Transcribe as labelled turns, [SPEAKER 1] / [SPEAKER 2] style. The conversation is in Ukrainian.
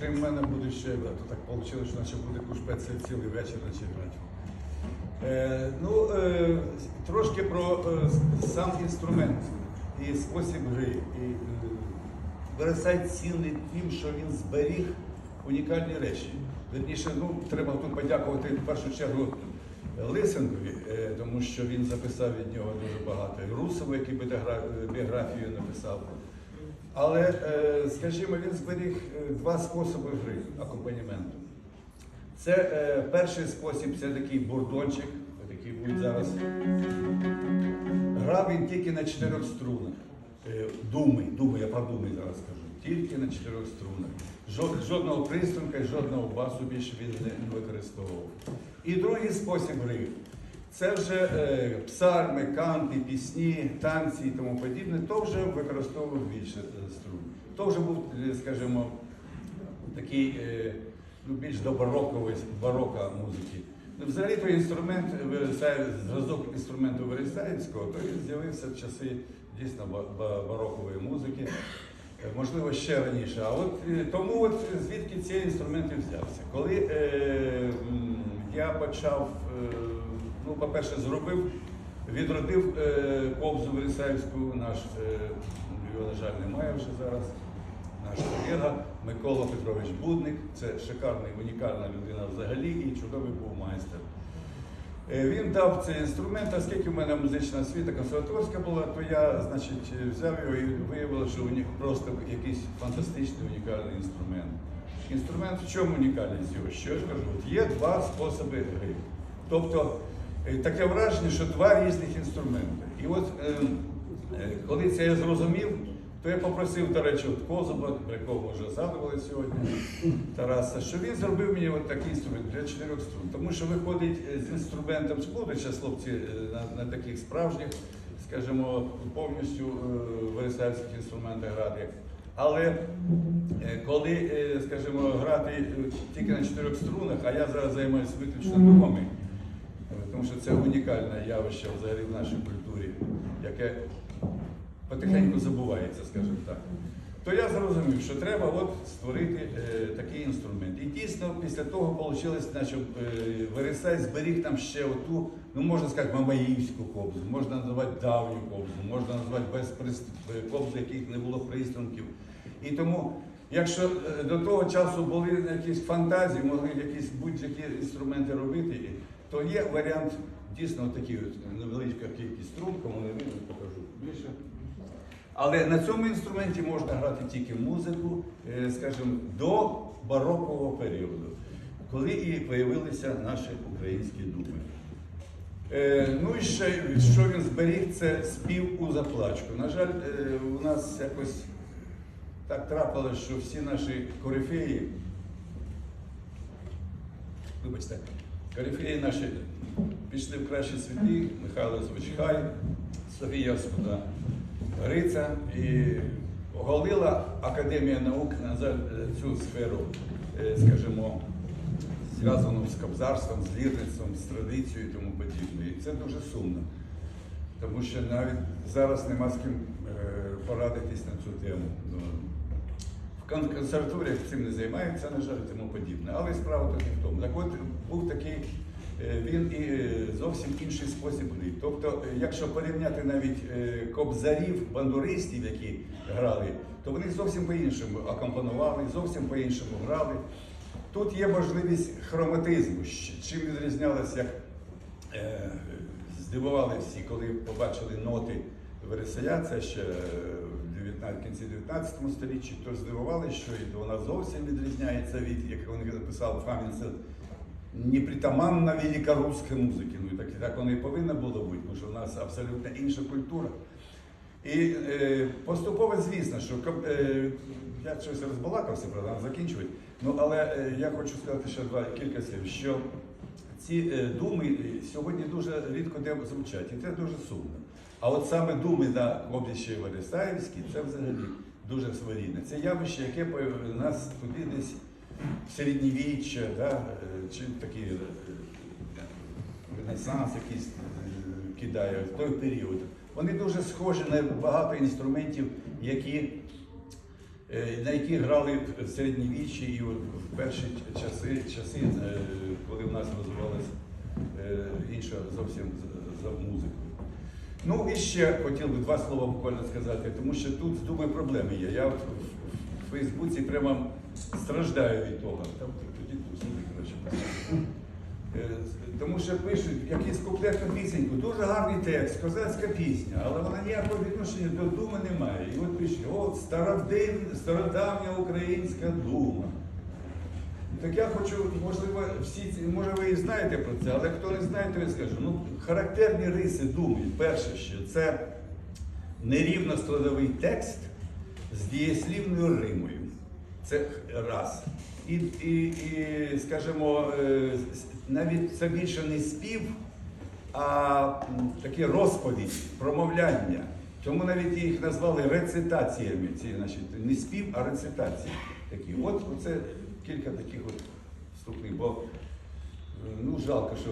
[SPEAKER 1] крім мене, буде ще, то так вийшло, що наче буде кушпет ці- цілий вечір наче грати. Е, ну, е, трошки про е, сам інструмент і спосіб гри. І, е, Вересай цінний тим, що він зберіг унікальні речі. Верніше, ну, треба тут подякувати в першу чергу Лисенкові, е, тому що він записав від нього дуже багато. Русову, який біогра- біографію написав. Але, е, скажімо, він зберіг е, два способи гри акомпаніменту. Це е, перший спосіб це такий бурдончик, який буде зараз. Грав він тільки на чотирьох струнах. Думи, думи, я про думи зараз скажу. Тільки на чотирьох струнах. Жод- Жодного приструнка і жодного басу більше він не використовував. І другий спосіб гри. Це вже е, псальми, канти, пісні, танці і тому подібне, то вже використовував більше е, струн. То вже був, е, скажімо, такий е, ну, більш до барокової барока музики. Ну, взагалі той інструмент, Вересаєв- зразок інструменту Вересаївського, то він з'явився в часи дійсно ба- ба- барокової музики, Е, можливо, ще раніше. А от е, тому от звідки ці інструменти взявся? Коли е, я почав, е, ну, по-перше, зробив, відродив е, ковзу Вересаївську, наш е, його, на жаль, немає вже зараз наш колега Микола Петрович Будник. Це шикарний, унікальна людина взагалі і чудовий був майстер. Е, Він дав цей інструмент, оскільки в мене музична освіта консерваторська була, то я значить, взяв його і виявилося, що у них просто якийсь фантастичний унікальний інструмент. Інструмент в чому унікальність його? Що я ж кажу? От є два способи гри. Тобто таке враження, що два різних інструменти. І от е, е, коли це я зрозумів, то я попросив, до речі, от Козуба, про якого вже згадували сьогодні, Тараса, що він зробив мені от такий інструмент для чотирьох струн. Тому що виходить е, з інструментом, будуть хлопці е, на, на таких справжніх, скажімо, повністю е, вересальських інструментах грати. Але е, коли, е, скажімо, грати е, тільки на чотирьох струнах, а я зараз займаюся виключно думами, е, тому що це унікальне явище взагалі в нашій культурі, яке потихеньку забувається, скажімо так. То я зрозумів, що треба от створити е, такий інструмент. І дійсно після того вийшло, що е, Вересай зберіг там ще оту, ну можна сказати, мамаївську кобзу, можна називати давню кобзу, можна назвати без е, кобзу, яких не було приструнків. І тому, якщо е, до того часу були якісь фантазії, могли якісь будь-які інструменти робити, то є варіант дійсно такий невеличка кількість струн, кому не видно, покажу більше. Але на цьому інструменті можна грати тільки музику, е, скажімо, до барокового періоду, коли і з'явилися наші українські думи. Е, Ну і ще, що він зберіг, це спів у заплачку. На жаль, е, у нас якось так трапилось, що всі наші корифеї, вибачте, корифеї наші пішли в кращі світи, Михайло Звичхай, Софія Господа Гриця і оголила Академія наук на е, цю сферу, е, скажімо, зв'язану з кобзарством, з лірництвом, з традицією і тому подібне. І це дуже сумно. Тому що навіть зараз нема з ким е, порадитись на цю тему. Ну, В кон- консерваторіях цим не займаються, на жаль, тому подібне. Але справа не в тому. Так от був такий, е, він і зовсім інший спосіб гри. Тобто, е, якщо порівняти навіть е, кобзарів, бандуристів, які грали, то вони зовсім по-іншому акомпонували, зовсім по-іншому грали. Тут є можливість хроматизму. Чим відрізнялося, як здивували всі, коли побачили ноти Вересая, це ще в 19, кінці 19 столітті, то здивували, що вона зовсім відрізняється від, як він написав Фамінцев, непритаманна великорусська музики. Ну так, так воно і повинно було бути, тому що в нас абсолютно інша культура. І е, поступово, звісно, що е, я щось розбалакався, правда, закінчувати. Ну, але е, я хочу сказати ще два кілька слів, що ці е, думи сьогодні дуже рідко де звучать, і це дуже сумно. А от саме думи на обличчі Вересаївській, це взагалі дуже своєрідне. Це явище, яке нас туди десь середньовіччя, да, е, чи такі е, ренесанс якийсь е, кидає в той період. Вони дуже схожі на багато інструментів, які е, на які грали в середньовіччі і в перші часи, часи е, коли в нас розвивалася е, інша зовсім за музикою. Ну і ще хотів би два слова буквально сказати, тому що тут з Думою проблеми є. Я Фейсбуці прямо страждаю від того. Там тоді коротше. Е, Тому що пишуть якийсь куплетну пісеньку, дуже гарний текст, козацька пісня, але вона ніякого відношення до думи не має. І от пишуть, от стародавня українська дума. Так я хочу, можливо, всі може ви і знаєте про це, але хто не знає, то я скажу. Ну, характерні риси думи. Перше, що це нерівно складовий текст з дієслівною римою. Це раз. І, і, і скажімо, е, навіть це більше не спів, а таке розповідь, промовляння. Тому навіть їх назвали рецитаціями. Ці, значить, не спів, а рецитації. Такі. От це кілька таких от вступних, бо е, ну жалко, що